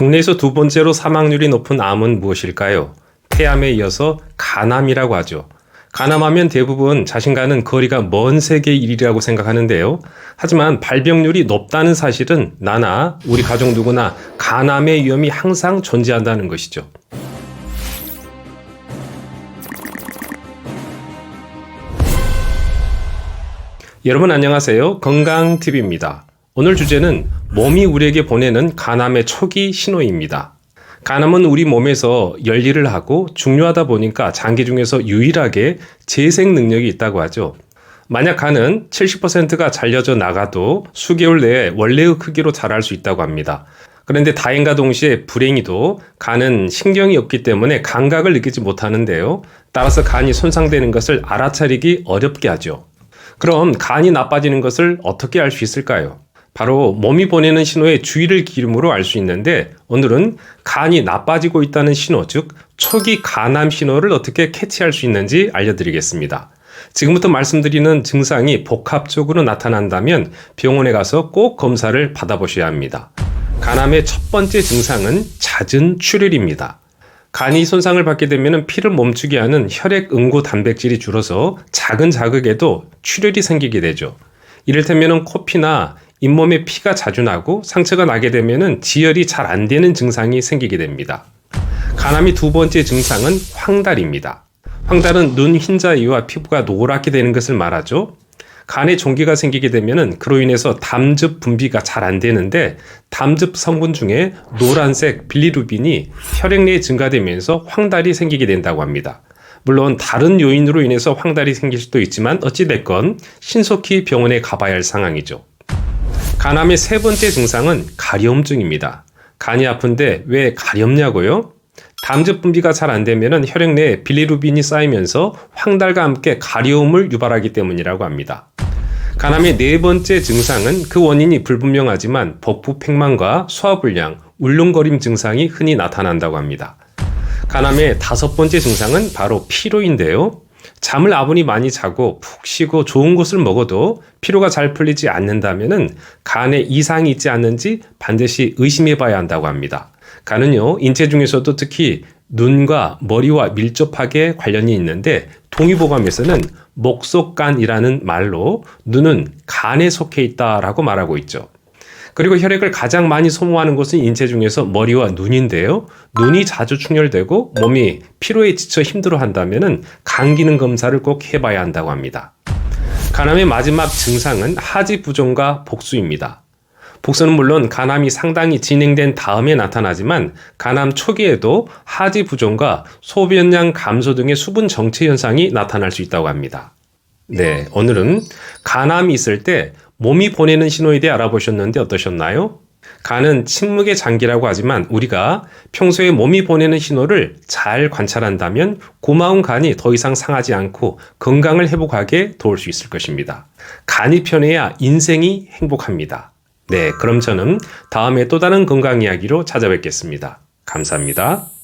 국내에서 두 번째로 사망률이 높은 암은 무엇일까요? 폐암에 이어서 간암이라고 하죠. 간암하면 대부분 자신과는 거리가 먼 세계의 일이라고 생각하는데요. 하지만 발병률이 높다는 사실은 나나 우리 가족 누구나 간암의 위험이 항상 존재한다는 것이죠. 여러분 안녕하세요. 건강TV입니다. 오늘 주제는 몸이 우리에게 보내는 간암의 초기 신호입니다. 간암은 우리 몸에서 열일을 하고 중요하다 보니까 장기 중에서 유일하게 재생 능력이 있다고 하죠. 만약 간은 70%가 잘려져 나가도 수개월 내에 원래의 크기로 자랄 수 있다고 합니다. 그런데 다행과 동시에 불행히도 간은 신경이 없기 때문에 감각을 느끼지 못하는데요. 따라서 간이 손상되는 것을 알아차리기 어렵게 하죠. 그럼 간이 나빠지는 것을 어떻게 알 수 있을까요? 바로 몸이 보내는 신호에 주의를 기름으로 알 수 있는데 오늘은 간이 나빠지고 있다는 신호, 즉 초기 간암 신호를 어떻게 캐치할 수 있는지 알려드리겠습니다. 지금부터 말씀드리는 증상이 복합적으로 나타난다면 병원에 가서 꼭 검사를 받아보셔야 합니다. 간암의 첫 번째 증상은 잦은 출혈입니다. 간이 손상을 받게 되면 피를 멈추게 하는 혈액 응고 단백질이 줄어서 작은 자극에도 출혈이 생기게 되죠. 이를테면 코피나 잇몸에 피가 자주 나고 상처가 나게 되면 지혈이 잘 안 되는 증상이 생기게 됩니다. 간암의 두 번째 증상은 황달입니다. 황달은 눈 흰자 이와 피부가 노랗게 되는 것을 말하죠. 간에 종기가 생기게 되면은 그로 인해서 담즙 분비가 잘 안 되는데 담즙 성분 중에 노란색 빌리루빈이 혈액 내에 증가되면서 황달이 생기게 된다고 합니다. 물론 다른 요인으로 인해서 황달이 생길 수도 있지만 어찌됐건 신속히 병원에 가봐야 할 상황이죠. 간암의 세 번째 증상은 가려움증입니다. 간이 아픈데 왜 가렵냐고요? 담즙 분비가 잘 안 되면 혈액 내에 빌리루빈이 쌓이면서 황달과 함께 가려움을 유발하기 때문이라고 합니다. 간암의 네 번째 증상은 그 원인이 불분명하지만 복부 팽만과 소화불량, 울렁거림 증상이 흔히 나타난다고 합니다. 간암의 다섯 번째 증상은 바로 피로인데요. 잠을 아무리 많이 자고 푹 쉬고 좋은 것을 먹어도 피로가 잘 풀리지 않는다면 간에 이상이 있지 않는지 반드시 의심해 봐야 한다고 합니다. 간은요, 인체 중에서도 특히 눈과 머리와 밀접하게 관련이 있는데 동의보감에서는 목속간이라는 말로 눈은 간에 속해 있다라고 말하고 있죠. 그리고 혈액을 가장 많이 소모하는 곳은 인체 중에서 머리와 눈인데요. 눈이 자주 충혈되고 몸이 피로에 지쳐 힘들어 한다면 간 기능 검사를 꼭 해봐야 한다고 합니다. 간암의 마지막 증상은 하지 부종과 복수입니다. 복수는 물론 간암이 상당히 진행된 다음에 나타나지만 간암 초기에도 하지 부종과 소변량 감소 등의 수분 정체 현상이 나타날 수 있다고 합니다. 네, 오늘은 간암이 있을 때 몸이 보내는 신호에 대해 알아보셨는데 어떠셨나요? 간은 침묵의 장기라고 하지만 우리가 평소에 몸이 보내는 신호를 잘 관찰한다면 고마운 간이 더 이상 상하지 않고 건강을 회복하게 도울 수 있을 것입니다. 간이 편해야 인생이 행복합니다. 네, 그럼 저는 다음에 또 다른 건강 이야기로 찾아뵙겠습니다. 감사합니다.